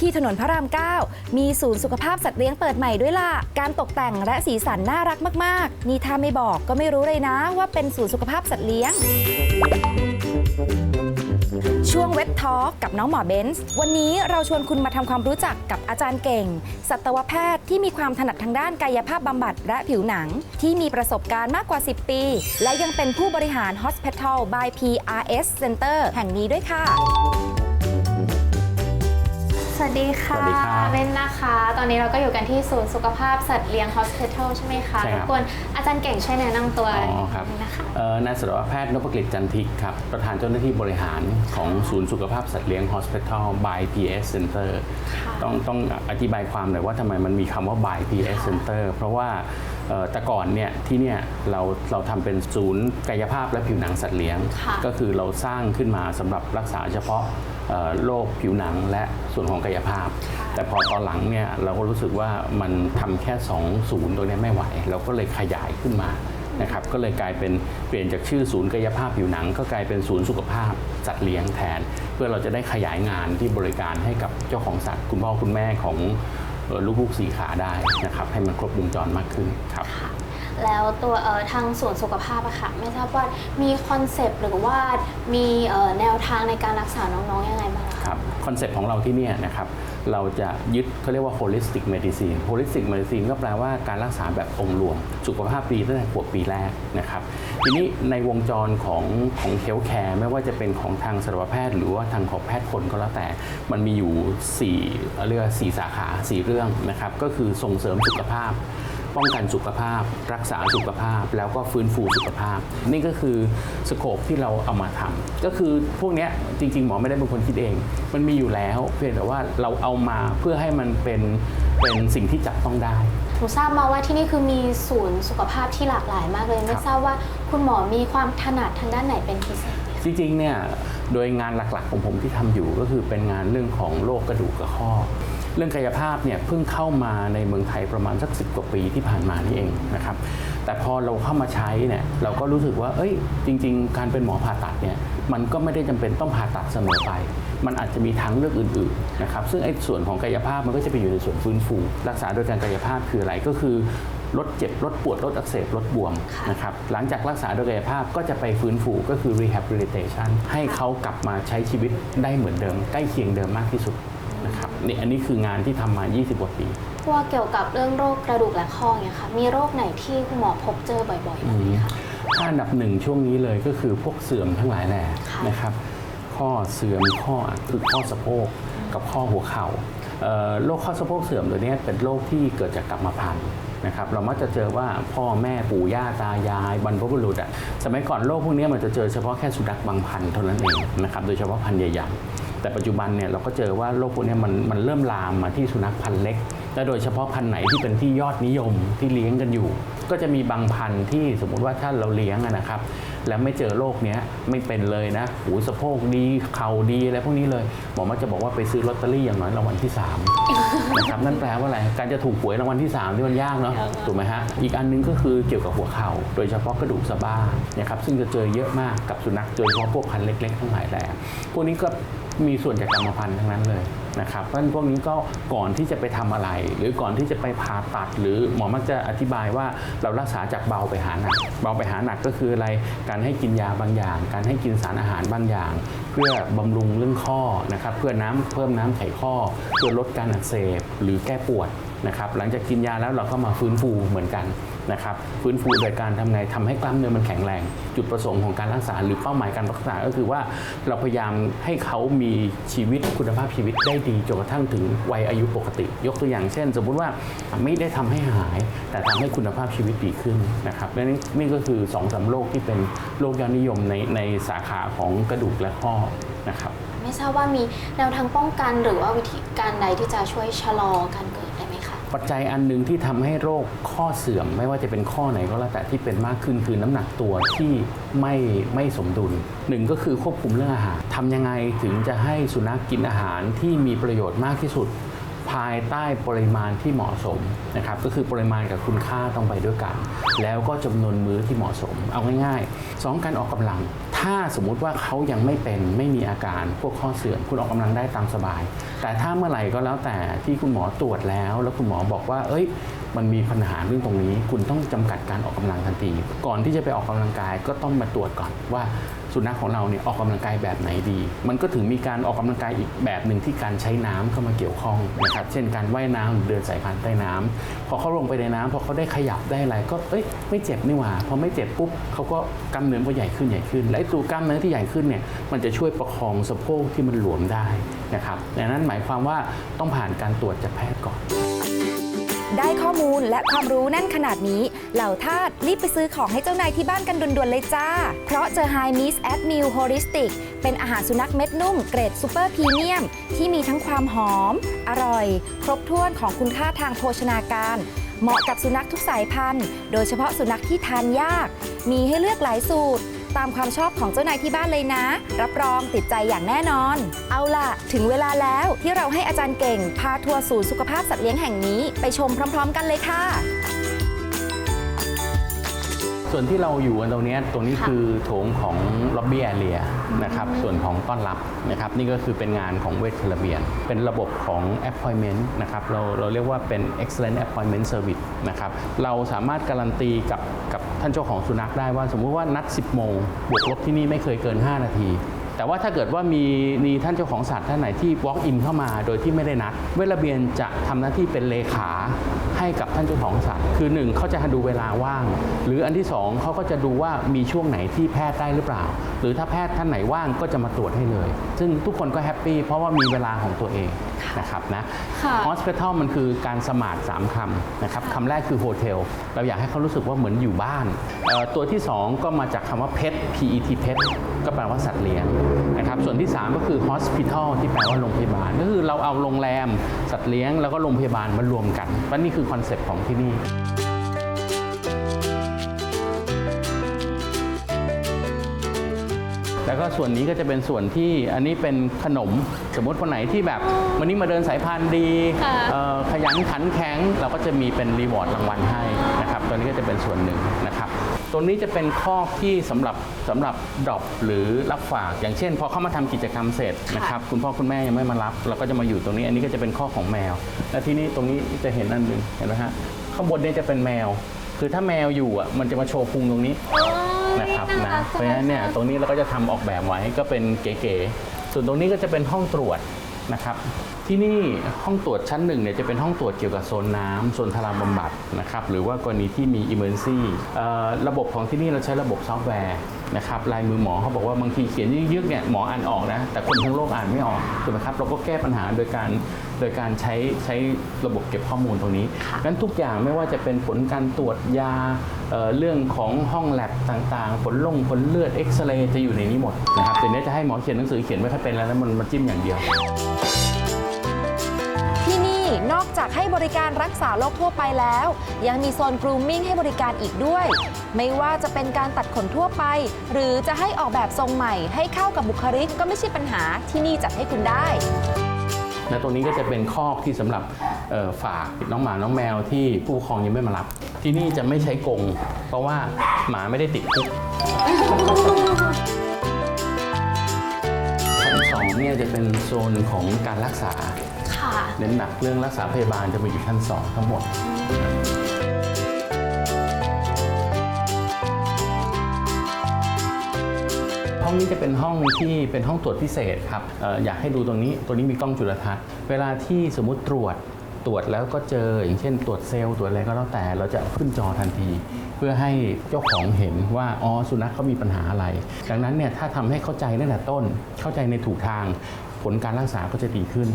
ที่ถนนพระราม 9 มีศูนย์สุขภาพสัตว์เลี้ยงเปิดใหม่ด้วยล่ะ การตกแต่งและสีสันน่ารักมาก ๆ นี่ถ้าไม่บอกก็ไม่รู้เลยนะว่าเป็นศูนย์สุขภาพสัตว์เลี้ยง ช่วงเว็บทอล์กกับน้องหมอเบนซ์ วันนี้เราชวนคุณมาทำความรู้จักกับอาจารย์เก่ง สัตวแพทย์ที่มีความถนัดทางด้านกายภาพบำบัดและผิวหนัง ที่มีประสบการณ์มากกว่า 10 ปี และยังเป็นผู้บริหาร Hospital by PRS Center แห่งนี้ด้วยค่ะ สวัสดีค่ะ สวัสดีครับเบนนะคะ ตอนนี้เราก็อยู่กันที่ศูนย์สุขภาพสัตว์เลี้ยง Hospital ใช่ไหมคะใช่ครับรบกวนอาจารย์เก่งช่วยแนะนำตัวอ๋อครับนิดนึงนะคะเอ่อนายสัตวแพทย์นพกฤษจันทิกครับ ประธานเจ้าหน้าที่บริหารของศูนย์สุขภาพสัตว์เลี้ยง Hospital by PS Center ต้องต้องอธิบายความหน่อยว่าทำไมมันมีคำว่า by PS Center เพราะว่าเอ่อแต่ก่อนเนี่ยที่เนี่ยเราเราทำเป็นศูนย์กายภาพและผิวหนังสัตว์เลี้ยง ค่ะก็คือเราสร้างขึ้นมาสำหรับรักษาเฉพาะเอ่อ โรคผิวหนังและส่วนของกายภาพ แต่พอตอนหลังเนี่ยเราก็รู้สึกว่ามันทำแค่ 2 ศูนย์ตรงนี้ไม่ไหว เราก็เลยขยายขึ้นมานะครับก็เลยกลายเป็นเปลี่ยนจากชื่อศูนย์กายภาพผิวหนัง ก็กลายเป็นศูนย์สุขภาพสัตว์เลี้ยงแทน เพื่อเราจะได้ขยายงานที่บริการให้กับเจ้าของสัตว์ คุณพ่อคุณแม่ของลูกๆสีขาได้นะครับให้มันครบวงจรมากขึ้นครับ แล้วตัวทางศูนสุขภาพอะค่ะไม่ทราบว่ามีคอนเซปต์หรือว่ามีแนวทางในการรักษาน้องๆยังไงบ้างคะครับคอนเซปต์ของเราที่นี่นะครับเราจะยึดเขาเรียกว่า holistic medicine holistic medicine ก็แปลว่าการรักษาแบบองค์รวม สุขภาพดีตั้งแต่ขวบปีแรกนะครับ ทีนี้ในวงจรของของเ a ลแคร์ไม่ว่าจะเป็นของทางสัตวแพทย์ หรือว่าทางของแพทย์คนก็แล้วแต่ มันมีอยู่4เรียกว่าสี่สาขา 4 เรื่องนะครับ ก็คือส่งเสริมสุขภาพ ป้องกันสุขภาพ รักษาสุขภาพ แล้วก็ฟื้นฟูสุขภาพ นี่ก็คือสโคปที่เราเอามาทำก็คือพวกเนี้ยจริง ๆ หมอไม่ได้เป็นคนคิดเอง มันมีอยู่แล้ว เพียงแต่ว่าเราเอามาเพื่อให้มันเป็นเป็นสิ่งที่จับต้องได้หนูทราบมาว่าที่นี่คือมีศูนย์สุขภาพที่หลากหลายมากเลย ไม่ครับทราบว่าคุณหมอมีความถนัดทางด้านไหนเป็นพิเศษไหมคะจริงๆเนี่ยโดยงานหลักๆของผมที่ทำอยู่ก็คือเป็นงานเรื่องของโรคกระดูกกับข้อ เรื่องกายภาพเนี่ยเพิ่งเข้ามาในเมืองไทยประมาณสักสิกว่าปีที่ผ่านมานี่เองนะครับแต่พอเราเข้ามาใช้เนี่ยเราก็รู้สึกว่าเอ้ยจริง ๆ การเป็นหมอผ่าตัดเนี่ยมันก็ไม่ได้จำเป็นต้องผ่าตัดเสมอไป มันอาจจะมีทางเลือกอื่นๆนะครับซึ่งไอ้ส่วนของกายภาพมันก็จะไปอยู่ในส่วนฟื้นฟู รักษาโดยการกายภาพคืออะไรก็คือลดเจ็บลดปวดลดอักเสบลดบวมนะครับหลังจากรักษาโดยกายภาพก็จะไปฟื้นฟูก็คือ rehabilitation ให้เขากลับมาใช้ชีวิตได้เหมือนเดิม ใกล้เคียงเดิมมากที่สุด นะครับนี่อันนี้คืองานที่ทำมา 20 กว่าปี พวกเกี่ยวกับเรื่องโรคกระดูกและข้อเนี่ยค่ะ มีโรคไหนที่คุณหมอพบเจอบ่อยๆบ้างไหมคะ ถ้าอันดับหนึ่งช่วงนี้เลยก็คือพวกเสื่อมทั้งหลายแหล่ค่ะ นะครับ ข้อเสื่อมข้อคือข้อสะโพกกับข้อหัวเข่าเอ่อโรคข้อสะโพกเสื่อมตัวเนี้ยเป็นโรคที่เกิดจากกรรมพันธุ์นะครับเรามักจะเจอว่าพ่อแม่ปู่ย่าตายายบรรพบุรุษอะสมัยก่อนโรคพวกเนี้ยมันจะเจอเฉพาะแค่สุนัขบางพันธุ์เท่านั้นเองนะครับโดยเฉพาะพันธุ์ใหญ่ๆ แต่ปัจจุบันเนี่ยเราก็เจอว่าโรคพวกเนี้ยมันมันเริ่มลามมาที่สุนัขพันธุ์เล็ก และโดยเฉพาะพันธุ์ไหนที่เป็นที่ยอดนิยมที่เลี้ยงกันอยู่ ก็จะมีบางพันธุ์ที่สมมุติว่าถ้าเราเลี้ยงอะนะครับ แล้วไม่เจอโรคเนี้ยไม่เป็นเลยนะหูสะโพกดีเข่าดีอะไรพวกนี้เลยหมอมักจะบอกว่าไปซื้อลอตเตอรี่อย่างน้อยรางวัลที่3นะครับนั่นแปลว่าอะไรการจะถูกหวยรางวัลที่3ที่มันยากเนาะยากมากถูกไหมฮะอีกอันนึงก็คือเกี่ยวกับหัวเข่า โดยเฉพาะกระดูกสะบ้านะครับซึ่งจะเจอเยอะมากกับสุนัขโดยเฉพาะพวกพันธุ์เล็กๆทั้งหลายแหล่พวกนี้ก็ มีส่วนจากกรรมพันธุ์ทั้งนั้นเลยนะครับเพราะฉะนั้นพวกนี้ก็ก่อนที่จะไปทำอะไร หรือก่อนที่จะไปผ่าตัด หรือหมอมักจะอธิบายว่าเรารักษาจากเบาไปหาหนัก เบาไปหาหนักก็คืออะไร การให้กินยาบางอย่าง การให้กินสารอาหารบางอย่าง เพื่อบำรุงเรื่องข้อนะครับ เพื่อน้ำเพิ่มน้ำไขข้อ เพื่อลดการอักเสบหรือแก้ปวดนะครับ หลังจากกินยาแล้วเราก็มาฟื้นฟูเหมือนกัน นะครับฟื้นฟูโดยการทำไงทำให้กล้ามเนื้อมันแข็งแรง จุดประสงค์ของการรักษาหรือเป้าหมายการรักษาก็คือว่าเราพยายามให้เขามีชีวิตคุณภาพชีวิตได้ดีจนกระทั่งถึงวัยอายุปกติ ยกตัวอย่างเช่น สมมุติว่าไม่ได้ทำให้หาย แต่ทำให้คุณภาพชีวิตดีขึ้นนะครับและนี่นี่ก็คือ2อสามโรคที่เป็นโรคยอดนิยมในในสาขาของกระดูกและข้อนะครับ ไม่ทราบว่ามีแนวทางป้องกันหรือว่าวิธีการใดที่จะช่วยชะลอการเปัจจัยอันหนึ่งที่ทำให้โรคข้อเสื่อม ไม่ว่าจะเป็นข้อไหนก็แล้วแต่ที่เป็นมากขึ้นคือน้ำหนักตัวที่ไม่ไม่สมดุลหนึ่งก็คือควบคุมเรื่องอาหารทำยังไงถึงจะให้สุนัขกินอาหารที่มีประโยชน์มากที่สุด ภายใต้ปริมาณที่เหมาะสมนะครับก็คือปริมาณกับคุณค่าต้องไปด้วยกัน แล้วก็จำนวนมื้อที่เหมาะสม เอาง่ายๆสองการออกกำลัง ถ้าสมมุติว่าเขายังไม่เป็นไม่มีอาการพวกข้อเสื่อมคุณออกกำลังได้ตามสบาย แต่ถ้าเมื่อไหร่ก็แล้วแต่ที่คุณหมอตรวจแล้ว แล้วคุณหมอบอกว่า เอ้ย มันมีปัญหาเรื่องตรงนี้ คุณต้องจำกัดการออกกำลังทันที ก่อนที่จะไปออกกำลังกายก็ต้องมาตรวจก่อนว่า สุนัขของเราเนี่ยออกกำลังกายแบบไหนดี มันก็ถึงมีการออกกำลังกายอีกแบบหนึ่งที่การใช้น้ำเข้ามาเกี่ยวข้องนะครับ เช่นการว่ายน้ำหรือเดินสายพานใต้น้ำพอเขาลงไปในน้ำพอเขาได้ขยับได้อะไรก็เอ้ยไม่เจ็บนี่หว่าพอไม่เจ็บปุ๊บเขาก็กล้ามเนื้อก็ใหญ่ขึ้นใหญ่ขึ้น และตัวกล้ามเนื้อที่ใหญ่ขึ้นเนี่ยมันจะช่วยประคองสะโพกที่มันหลวมได้นะครับดังนั้นหมายความว่าต้องผ่านการตรวจจากแพทย์ก่อน ได้ข้อมูลและความรู้แน่นขนาดนี้ เหล่าทาสรีบไปซื้อของให้เจ้านายที่บ้านกันด่วนๆเลยจ้า เพราะเจอ High Miss at Meal Holistic เป็นอาหารสุนัขเม็ดนุ่มเกรดซูเปอร์พรีเมียม ที่มีทั้งความหอม อร่อย ครบถ้วนของคุณค่าทางโภชนาการ เหมาะกับสุนัขทุกสายพันธุ์ โดยเฉพาะสุนัขที่ทานยาก มีให้เลือกหลายสูตร ตามความชอบของเจ้านายที่บ้านเลยนะ รับรองติดใจอย่างแน่นอน เอาล่ะ ถึงเวลาแล้วที่เราให้อาจารย์เก่ง พาทัวร์ศูนย์สุขภาพสัตว์เลี้ยงแห่งนี้ ไปชมพร้อม ๆ กันเลยค่ะ ส่วนที่เราอยู่กันตรงนี้ตรงนี้คือโถงของล็อบบี้แอเรียนะครับส่วนของต้อนรับนะครับนี่ก็คือเป็นงานของเวทคาราเบียน เป็นระบบของ appointment นะครับเราเราเรียกว่าเป็น excellent appointment service นะครับเราสามารถการันตีกับกับท่านเจ้าของสุนัขได้ว่า สมมุติว่านัด 10 โมงบวกลบที่นี่ไม่เคยเกิน 5 นาที แต่ว่าถ้าเกิดว่ามีมีท่านเจ้าของสัตว์ท่านไหนที่ walk in เข้ามาโดยที่ไม่ได้นัด เวลเบียนจะทำหน้าที่เป็นเลขาให้กับท่านเจ้าของสัตว์ คือหนึ่งเขาจะดูเวลาว่าง หรืออันที่สองเขาก็จะดูว่ามีช่วงไหนที่แพทย์ได้หรือเปล่า หรือถ้าแพทย์ท่านไหนว่างก็จะมาตรวจให้เลย ซึ่งทุกคนก็แฮปปี้เพราะว่ามีเวลาของตัวเอง นะครับนะค่ะ hospital มันคือการสมาร์ทสามคำนะครับคำแรกคือโฮเทลเราอยากให้เขารู้สึกว่าเหมือนอยู่บ้านเอ่อตัวที่สองก็มาจากคำว่า pet pet pet ก็แปลว่าสัตว์เลี้ยงนะครับส่วนที่ 3 ก็คือ hospital ที่แปลว่าโรงพยาบาล ก็คือเราเอาโรงแรม สัตว์เลี้ยงแล้วก็โรงพยาบาลมารวมกันว่านี่คือคอนเซปต์ของที่นี่ แล้วก็ส่วนนี้ก็จะเป็นส่วนที่อันนี้เป็นขนมสมมติคนไหนที่แบบ วันนี้มาเดินสายพานดีค่ะเอ่อขยันขันแข็งเราก็จะมีเป็นรีวอร์ดรางวัลให้นะครับตัวนี้ก็จะเป็นส่วนหนึ่งนะครับตัวนี้จะเป็นข้อกที่สำหรับสำหรับดรอปหรือรับฝากอย่างเช่น พอเข้ามาทำกิจกรรมเสร็จนะครับคุณพ่อคุณแม่ยังไม่มารับ เราก็จะมาอยู่ตรงนี้ อันนี้ก็จะเป็นข้อของแมว และที่นี่ตรงนี้จะเห็นอันหนึ่งเห็นไหมฮะข้างบนเนี่ยจะเป็นแมว คือถ้าแมวอยู่อะมันจะมาโชว์พุงตรงนี้ นะครับนะเพราะฉะนั้นเนี่ยตรงนี้เราก็จะทำออกแบบไว้ก็เป็นเก๋ๆส่วนตรงนี้ก็จะเป็นห้องตรวจนะครับ ที่นี่ห้องตรวจชั้นหนึ่งเนี่ยจะเป็นห้องตรวจเกี่ยวกับโซนน้ำโซนทารางบำบัดนะครับหรือว่ากรณีที่มี emergency เอ่อระบบของที่นี่เราใช้ระบบซอฟต์แวร์นะครับลายมือหมอเขาบอกว่าบางทีเขียนยึกๆเนี่ยหมออ่านออกนะแต่คนทั้งโลกอ่านไม่ออกถูกไหมครับเราก็แก้ปัญหาโดยการโดยการใช้ใช้ระบบเก็บข้อมูลตรงนี้งั้นทุกอย่างไม่ว่าจะเป็นผลการตรวจยาเอ่อเรื่องของห้องแลบต่างๆ ผลลงผลเลือดเอ็กซเรย์จะอยู่ในนี้หมดนะครับเดี๋ยวนี้จะให้หมอเขียนหนังสือเขียนไม่ค่อยเป็นแล้วนะมันมาจิ้มอย่างเดียวที่ นี่นอกจากให้บริการรักษาโรคทั่วไปแล้ว ยังมีโซน grooming ให้บริการอีกด้วย ไม่ว่าจะเป็นการตัดขนทั่วไป หรือจะให้ออกแบบทรงใหม่ ให้เข้ากับบุคลิกก็ไม่ใช่ปัญหาที่นี่จัดให้คุณได้และตรงนี้ก็จะเป็นคอกที่สำหรับฝากน้องหมาน้องแมวที่ผู้ปกครองยังไม่มารับ ที่นี่จะไม่ใช้กรงเพราะว่าหมาไม่ได้ติดคุกชั้นสองเนี่ยจะเป็นโซนของการรักษา เน้นหนักเรื่องรักษาพยาบาลจะมาอยู่ชั้นสองทั้งหมดห้องนี้จะเป็นห้องที่เป็นห้องตรวจพิเศษครับอออยากให้ดูตรงนี้ ตัวนี้มีกล้องจุลทรรศน์ เวลาที่สมมติตรวจตรวจแล้วก็เจอ อย่างเช่นตรวจเซลล์ตรวจอะไรก็แล้วแต่เราจะขึ้นจอทันที เพื่อให้เจ้าของเห็นว่าอ๋อสุนัขเขามีปัญหาอะไร ดังนั้นเนี่ยถ้าทำให้เข้าใจตั้งแต่ต้น เข้าใจในถูกทาง ผลการรักษาก็จะดีขึ้น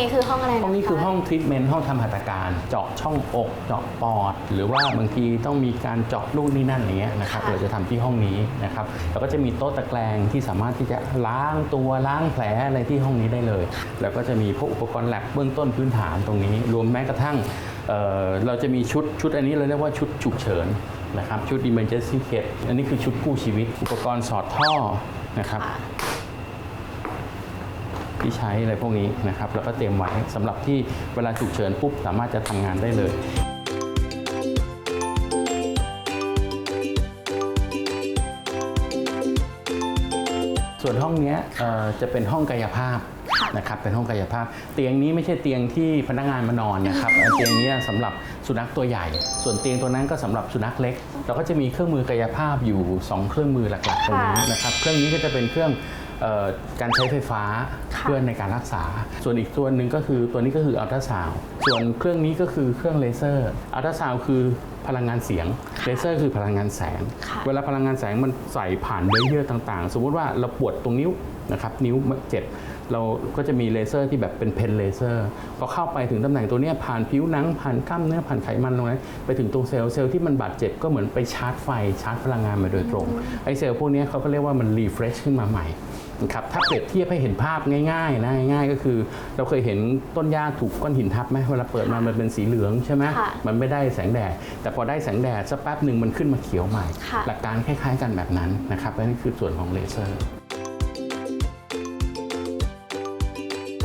นี้คือห้องอะไระห้องนี้คือห้องทรีทเมนต์ห้องทำหัตถการ เจาะช่องอก เจาะปอด หรือว่าบางทีต้องมีการเจาะลูกนี่นั่นอย่างเงี้ยนะครับเราจะทำที่ห้องนี้นะครับแล้วก็จะมีโต๊ะตะแกรงที่สามารถที่จะล้างตัวล้างแผลอะไรที่ห้องนี้ได้เลย แล้วก็จะมีพวกอุปกรณ์แลบเบื้องต้นพื้นฐานตรงนี้ รวมแม้กระทั่งเอ่อเราจะมีชุดชุดอันนี้เราเรียกว่าชุดฉุกเฉินนะครับชุด emergency kit อันนี้คือชุดกู้ชีวิต อุปกรณ์สอดท่อนะครับ ที่ใช้อะไรพวกนี้นะครับแล้วก็เตรียมไว้สำหรับที่เวลาฉุกเฉินปุ๊บสามารถจะทำงานได้เลยส่วนห้องนี้จะเป็นห้องกายภาพนะครับเป็นห้องกายภาพ เตียงนี้ไม่ใช่เตียงที่พนักงานมานอนนะครับเตียงนี้สำหรับสุนัขตัวใหญ่ ส่วนเตียงตัวนั้นก็สำหรับสุนัขเล็ก เราก็จะมีเครื่องมือกายภาพอยู่ 2 เครื่องมือหลักๆตรงนี้นะครับเครื่องนี้ก็จะเป็นเครื่อง การใช้ไฟฟ้าค่ะเพื่อในการรักษา ส่วนอีกตัวหนึ่งก็คือตัวนี้ก็คืออัลตราซาวส่วนเครื่องนี้ก็คือเครื่องเลเซอร์อัลตราซาวคือพลังงานเสียงเลเซอร์คือพลังงานแสงค่ะเวลาพลังงานแสงมันใส่ผ่านเนื้อเยื่อต่างๆ สมมุติว่าเราปวดตรงนิ้วนะครับนิ้วเจ็บเราก็จะมีเลเซอร์ที่แบบเป็นเพนเลเซอร์พอเข้าไปถึงตำแหน่งตัวเนี้ยผ่านผิวหนัง ผ่านกล้ามเนื้อผ่านไขมันตรงนั้นไปถึงตรงเซลล์เซลล์ที่มันบาดเจ็บก็เหมือนไปชาร์จไฟชาร์จพลังงานมาโดยตรงไอ้เซลล์พวกเนี้ยเขาก็เรียกว่ามันรีเฟรชขึ้นมาใหม่นะ ครับถ้าเปรียบเทียบให้เห็นภาพง่ายๆนะง่ายๆก็คือ เราเคยเห็นต้นหญ้าถูกก้อนหินทับไหมเวลาเปิดมามันเป็นสีเหลืองใช่ไหมค่ะมันไม่ได้แสงแดด แต่พอได้แสงแดดสักแป๊บหนึ่งมันขึ้นมาเขียวใหม่ค่ะหลักการคล้ายๆกันแบบนั้นนะครับและนี่คือส่วนของเลเซอร์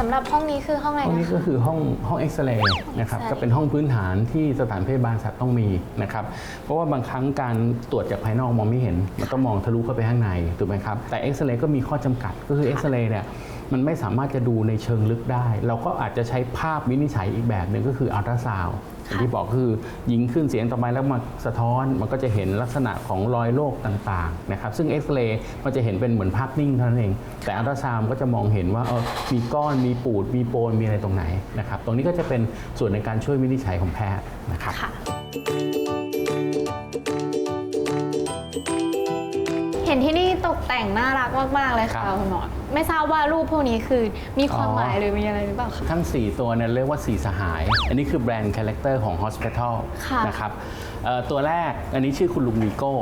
ำหรับห้องนี้คือห้องอะไรห้องนะนี้คะก็คือห้องห้องเอ็กซเรย์นะครับเอ็กซเรย์ก็เป็นห้องพื้นฐานที่สถานพยาบาลสัตว์ต้องมีนะครับ เพราะว่าบางครั้งการตรวจจากภายนอกมองไม่เห็น มันต้องมองทะลุเข้าไปข้างในถูกไหมครับ แต่เอ็กซเรย์ก็มีข้อจำกัด ก็คือเอ็กซเรย์เนี่ย มันไม่สามารถจะดูในเชิงลึกได้ เราก็อาจจะใช้ภาพวินิจฉัยอีกแบบหนึ่งก็คืออัลตราซาวด์อย่างที่บอกคือยิงขึ้นเสียงต่อไปแล้วมาสะท้อนมันก็จะเห็นลักษณะของรอยโรคต่างๆนะครับซึ่งเอ็กซเรย์มันจะเห็นเป็นเหมือนภาพนิ่งเท่านั้นเอง แต่อัลตราซาวด์ก็จะมองเห็นว่าเออมีก้อนมีปูดมีโปนมีอะไรตรงไหนนะครับตรงนี้ก็จะเป็นส่วนในการช่วยวินิจฉัยของแพทย์นะครับค่ะเห็นที่นี่ตกแต่งน่ารักมากๆเลยครัค่ะบคุณหมอ ไม่ทราบว่ารูปพวกนี้คือมีความอ๋อหมายหรือมีอะไรหรือเปล่าคะ ทั้ง 4 ตัวเนี่ยเรียกว่า 4 สหาย อันนี้คือแบรนด์คาแรคเตอร์ของ Hospital ค่ะนะครับเอ่อตัวแรกอันนี้ชื่อคุณลุงวีโก้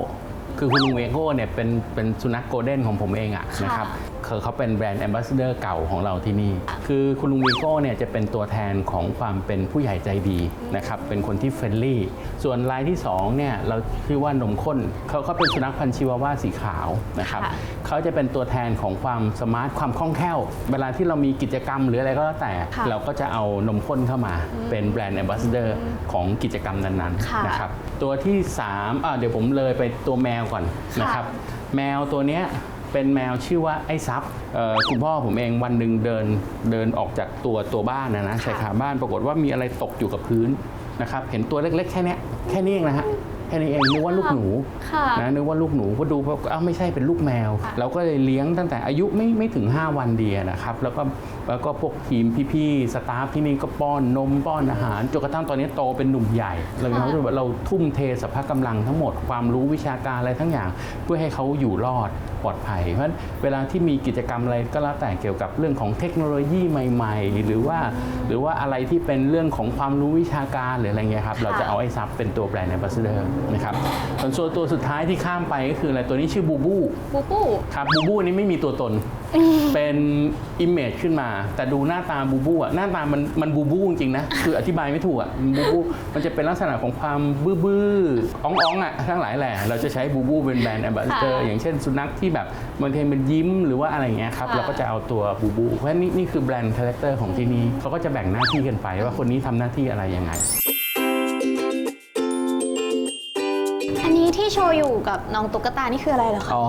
คือคุณลุงวีโก้เนี่ยเป็นเป็นสุนัขโกลเด้นของผมเองอะค่ะ นะครับคือ เขาเป็นแบรนด์แอมบาสเดอร์เก่าของเราที่นี่ คือคุณลุงวีโก้เนี่ยจะเป็นตัวแทนของความเป็นผู้ใหญ่ใจดีนะครับ เป็นคนที่เฟรนลี่ ส่วนลายที่2เนี่ยเราชื่อว่านมข้นเขาเขาเป็นสุนัขพันธุ์ชิวาว่าสีขาวนะครับค่ะเขาจะเป็นตัวแทนของความสมาร์ทความคล่องแคล่ว เวลาที่เรามีกิจกรรมหรืออะไรก็แล้วแต่ค่ะเราก็จะเอานมข้นเข้ามาเป็นแบรนด์แอมบาสเดอร์ของกิจกรรมนั้นค่ะๆนะครับตัวที่3อะเดี๋ยวผมเลยไปตัวแมวก่อนนะครับแมวตัวเนี้ย เป็นแมวชื่อว่าไอ้ซับเอ่อคุณพ่อผมเองวันหนึ่งเดินเดินออกจากตัวตัวบ้านนะนะชายคาบ้านปรากฏว่ามีอะไรตกอยู่กับพื้นนะครับเห็นตัวเล็ก ๆ แค่เนี้ยแค่นี้เองนะฮะแค่นี้เองนึกว่าลูกหนูค่ะนะนึกว่าลูกหนูก็ดูเพราะอ้าวไม่ใช่เป็นลูกแมวค่ะเราก็เลยเลี้ยงตั้งแต่อายุไม่ไม่ถึง 5 วันเดียนะครับแล้วก็แล้วก็พวกทีมพี่ๆสตาฟที่นี่ก็ป้อนนมป้อนอาหารจนกระทั่งตอนนี้โตเป็นหนุ่มใหญ่เรามีความรู้สึกว่าเราทุ่มเทสรรพกำลังทั้งหมดความรู้วิชาการอะไรทั้งอย่าง เพื่อให้เขาอยู่รอด ปลอดภัย เพราะฉะนั้นเวลาที่มีกิจกรรมอะไรก็แล้วแต่เกี่ยวกับเรื่องของเทคโนโลยีใหม่ ๆ หรือว่า หรือว่าอะไรที่เป็นเรื่องของความรู้วิชาการหรืออะไรเงี้ยครับเราจะเอาไอ้ซับเป็นตัวแบรนด์แอมบาสเดอร์นะครับส่วนตัวสุดท้ายที่ข้ามไปก็คืออะไรตัวนี้ชื่อบูบูบูบูครับบูบูนี่ไม่มีตัวตนเป็นอิมเมจขึ้นมา แต่ดูหน้าตาบูบูอะหน้าตามันมันบูบูจริงๆนะคืออธิบายไม่ถูกอะบูบูมันจะเป็นลักษณะของความบื้อบื้อๆอ่องๆอะทั้งหลายแหละเราจะใช้บูบูเป็นแบรนด์แอมบาสเดอร์ค่ะอย่างเช่นสุนัขที่แบบบางทีมันยิ้มหรือว่าอะไรอย่างเงี้ยครับค่ะเราก็จะเอาตัวบูบูเพราะฉะนั้นนี่นี่คือแบรนด์คาแรคเตอร์ของที่นี่เขาก็จะแบ่งหน้าที่กันไปว่าคนนี้ทำหน้าที่อะไรยังไง อันนี้ที่โชว์อยู่กับน้องตุ๊กตานี่คืออะไรเหรอคะ อ๋อ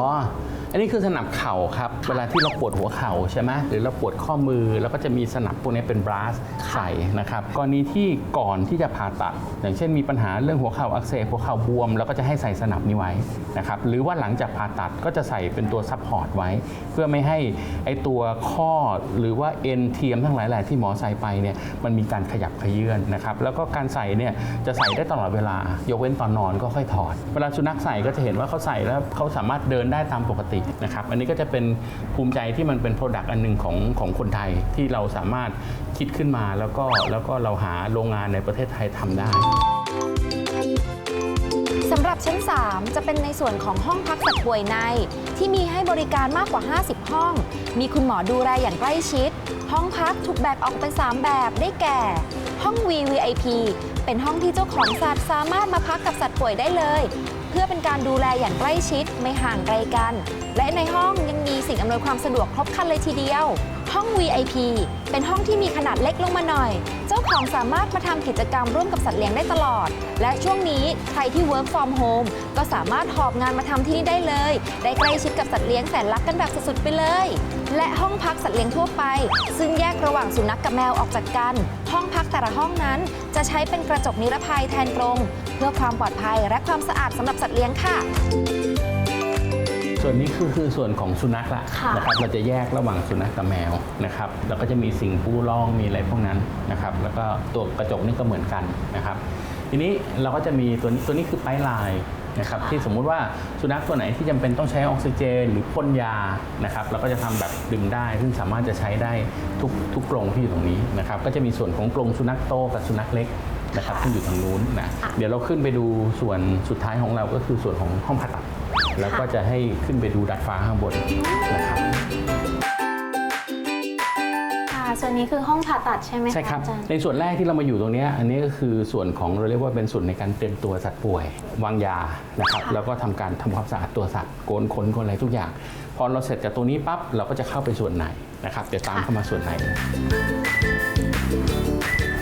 อันนี้คือสนับเข่าครับ เวลาที่เราปวดหัวเข่าใช่ไหมหรือเราปวดข้อมือแล้วก็จะมีสนับพวกนี้เป็นบราสใส่นะครับกรณีที่ก่อนที่จะผ่าตัด อย่างเช่นมีปัญหาเรื่องหัวเข่าอักเสบหัวเข่าบวม แล้วก็จะให้ใส่สนับนี้ไว้นะครับหรือว่าหลังจากผ่าตัดก็จะใส่เป็นตัวซัพพอร์ตไว้ เพื่อไม่ให้ไอตัวข้อหรือว่าเอ็นเทียมทั้งหลายแหละที่หมอใส่ไปเนี่ยมันมีการขยับขยื่นนะครับแล้วก็การใส่เนี่ยจะใส่ได้ตลอดเวลา ยกเว้นตอนนอนก็ค่อยถอด เวลาสุนัขใส่ก็จะเห็นว่าเขาใส่แล้วเขาสามารถเดินได้ตามปกตินะครับอันนี้ก็จะเป็นภูมิใจที่มันเป็นโปรดักต์อันหนึ่งของของคนไทยที่เราสามารถคิดขึ้นมาแล้วก็แล้วก็เราหาโรงงานในประเทศไทยทำได้สำหรับชั้น 3 จะเป็นในส่วนของห้องพักสัตว์ป่วยใน ที่มีให้บริการมากกว่า 50 ห้อง มีคุณหมอดูแลอย่างใกล้ชิด ห้องพักถูกแบ่งออกเป็น 3 แบบได้แก่ ห้อง VVIP เป็นห้องที่เจ้าของสัตว์สามารถมาพักกับสัตว์ป่วยได้เลย พื่อเป็นการดูแลอย่างใกล้ชิดไม่ห่างไกลกัน และในห้องยังมีสิ่งอำนวยความสะดวกครบครันเลยทีเดียว ห้อง VIP เป็นห้องที่มีขนาดเล็กลงมาหน่อย เจ้าของสามารถมาทำกิจกรรมร่วมกับสัตว์เลี้ยงได้ตลอด และช่วงนี้ใครที่ work from home ก็สามารถหอบงานมาทำที่นี่ได้เลย ได้ใกล้ชิดกับสัตว์เลี้ยงแสนรักกันแบบสุดๆไปเลย และห้องพักสัตว์เลี้ยงทั่วไป ซึ่งแย ระหว่างสุนัขกกับแมวออกจากกัน ห้องพักแต่ละห้องนั้น จะใช้เป็นกระจกนิรภัยแทนกรงเพื่อความปลอดภัยและความสะอาดสำหรับสัตว์เลี้ยงค่ะ ส่วนนี้คือคือส่วนของสุนัขละค่ะนะครับเราจะแยกระหว่างสุนัขกับแมวนะครับแล้วก็จะมีสิ่งปูร่องมีอะไรพวกนั้นนะครับ แล้วก็ตัวกระจกนี่ก็เหมือนกันนะครับ ทีนี้เราก็จะมีตัวนี้ตัวนี้คือไพไลน์ นะครับที่สมมุติว่าสุนัขตัวไหนที่จำเป็นต้องใช้ออกซิเจน หรือพ่นยานะครับเราก็จะทำแบบดึงได้ ซึ่งสามารถจะใช้ได้ทุกทุกกรงที่อยู่ตรงนี้นะครับก็จะมีส่วนของกรงสุนัขโตกับสุนัขเล็กนะครับที่อยู่ทางนู้นนะเดี๋ยวเราขึ้นไปดูส่วนสุดท้ายของเราก็คือส่วนของห้องผ่าตัดแล้วก็จะให้ขึ้นไปดูดัดฟ้าข้างบนนะครับค่ะ ส่วนนี้คือห้องผ่าตัดใช่ไหมะใช่ครับ อาจารย์ ในส่วนแรกที่เรามาอยู่ตรงเนี้ยอันนี้ก็คือส่วนของเราเรียกว่าเป็นส่วนในการเตรียมตัวสัตว์ป่วย วางยานะครับค่ะ แล้วก็ทำการทำความสะอาดตัวสัตว์โกนขนโกนอะไรทุกอย่าง พอเราเสร็จจากตรงนี้ปั๊บเราก็จะเข้าไปส่วนไหนนะครับเดี๋ยวตามเข้ามาส่วนไหน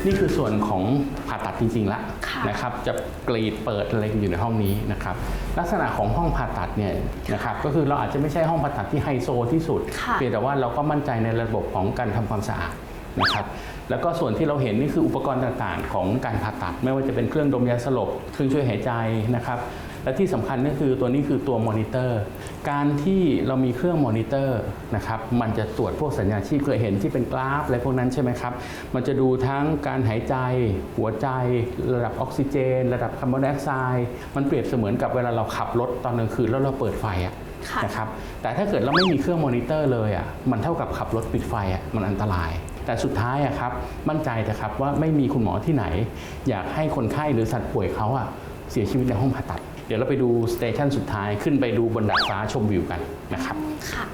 นี่คือส่วนของผ่าตัดจริงๆละค่ะนะครับ จะกรีดเปิดอะไรอยู่ในห้องนี้นะครับ ลักษณะของห้องผ่าตัดเนี่ยนะครับ ก็คือเราอาจจะไม่ใช่ห้องผ่าตัดที่ไฮโซที่สุดค่ะเพียงแต่ว่าเราก็มั่นใจในระบบของการทำความสะอาดนะครับ แล้วก็ส่วนที่เราเห็นนี่คืออุปกรณ์ต่างๆ ของการผ่าตัด ไม่ว่าจะเป็นเครื่องดมยาสลบ เครื่องช่วยหายใจนะครับ และที่สำคัญก็คือตัวนี้คือตัวมอนิเตอร์ การที่เรามีเครื่องมอนิเตอร์นะครับ มันจะตรวจพวกสัญญาณชีพเคยเห็นที่เป็นกราฟอะไรพวกนั้นใช่ไหมครับ มันจะดูทั้งการหายใจ หัวใจ ระดับออกซิเจน ระดับคาร์บอนไดออกไซด์ มันเปรียบเสมือนกับเวลาเราขับรถตอนกลางคืนแล้วเราเปิดไฟอะค่ะนะครับ แต่ถ้าเกิดเราไม่มีเครื่องมอนิเตอร์เลยอะ มันเท่ากับขับรถปิดไฟอะ มันอันตรายแต่สุดท้ายอะครับมั่นใจเถอะครับว่าไม่มีคุณหมอที่ไหน อยากให้คนไข้หรือสัตว์ป่วยเขาอะเสียชีวิตในห้องผ่าตัด เดี๋ยวเราไปดูสเตชันสุดท้ายขึ้นไปดูบนดาดฟ้าชมวิวกันนะครับ ค่ะ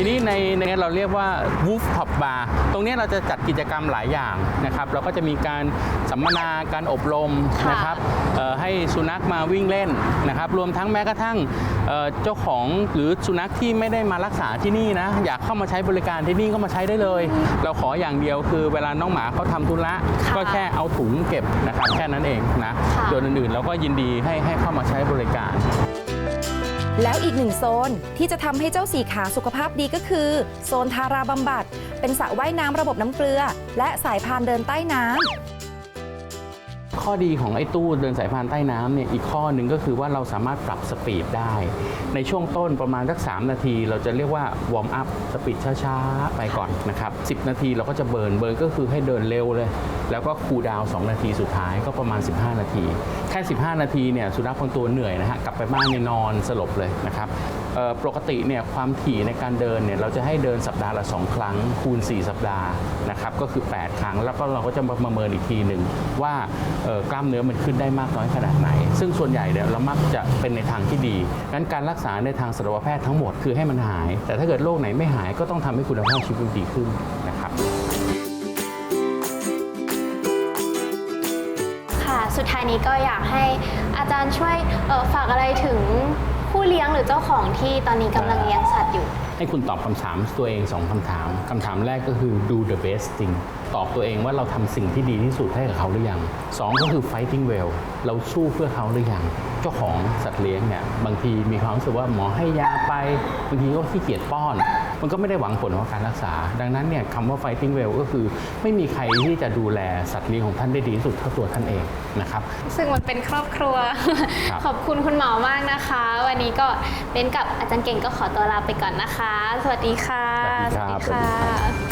ทีนี้ในในเราเรียกว่า Roof Top Bar ตรงนี้เราจะจัดกิจกรรมหลายอย่างนะครับ เราก็จะมีการสัมมนาการอบรมค่ะ นะครับเอ่อให้สุนัขมาวิ่งเล่นนะครับ รวมทั้งแม้กระทั่ง เอ่อเจ้าของหรือสุนัขที่ไม่ได้มารักษาที่นี่นะ อยากเข้ามาใช้บริการที่นี่ก็มาใช้ได้เลย เราขออย่างเดียวคือเวลาน้องหมาเขาทำธุระค่ะก็แค่เอาถุงเก็บนะครับแค่นั้นเองนะค่ะส่วนอื่นๆเราก็ยินดีให้ให้เข้ามาใช้บริการแล้วอีกหนึ่งโซนที่จะทำให้เจ้าสีขาสุขภาพดีก็คือ โซนทาราบำบัด เป็นสระว่ายน้ำระบบน้ำเกลือ และสายพานเดินใต้น้ำ ข้อดีของไอ้ตู้เดินสายพานใต้น้ำเนี่ยอีกข้อหนึ่งก็คือว่าเราสามารถปรับสปีดได้ ในช่วงต้นประมาณสัก 3 นาที เราจะเรียกว่าวอร์มอัพสปีดช้าๆ ไปก่อนนะครับ10 นาทีเราก็จะเบิร์นเบิร์นก็คือให้เดินเร็วเลย แล้วก็คูลดาวน์2นาทีสุดท้ายก็ประมาณ 15 นาที แค่ 15 นาทีเนี่ยสุนัขบางตัวเหนื่อยนะฮะกลับไปบ้านเนี่ยนอนสลบเลยนะครับปกติเนี่ยความถี่ในการเดินเนี่ยเราจะให้เดินสัปดาห์ละ 2 ครั้งคูณ 4 สัปดาห์นะครับก็คือ 8 ครั้ง แล้วก็เราก็จะมาประเมินอีกทีหนึ่งว่ากล้ามเนื้อมันขึ้นได้มากน้อยขนาดไหน ซึ่งส่วนใหญ่เนี่ยเรามักจะเป็นในทางที่ดีงั้นการรักษาในทางสัตวแพทย์ทั้งหมดคือให้มันหาย แต่ถ้าเกิดโรคไหนไม่หายก็ต้องทำให้คุณภาพชีวิตดีขึ้นนะครับค่ะสุดท้ายนี้ก็อยากให้อาจารย์ช่วยฝากอะไรถึง ผู้เลี้ยงหรือเจ้าของที่ตอนนี้กำลังเลี้ยงสัตว์อยู่ ให้คุณตอบคำถามตัวเองสองคำถาม คำถามแรกก็คือ do the best thing ตอบตัวเองว่าเราทำสิ่งที่ดีที่สุดให้กับเขาหรือยังสองก็คือ fighting well เราสู้เพื่อเขาหรือยัง เจ้าของสัตว์เลี้ยงเนี่ยบางทีมีความรู้สึกว่าหมอให้ยาไป บางทีก็ขี้เกียจป้อน มันก็ไม่ได้หวังผลของการรักษา ดังนั้นเนี่ยคำว่า fighting well ก็คือ ไม่มีใครที่จะดูแลสัตว์เลี้ยงของท่านได้ดีที่สุดเท่าตัวท่านเองนะครับ ซึ่งมันเป็นครอบครัวครับขอบคุณคุณหมอมากนะคะ วันนี้ก็เป็นกับอาจารย์เก่งก็ขอตัวลาไปก่อนนะคะ สวัสดีค่ะ สวัสดีครับสวัสดีค่ะ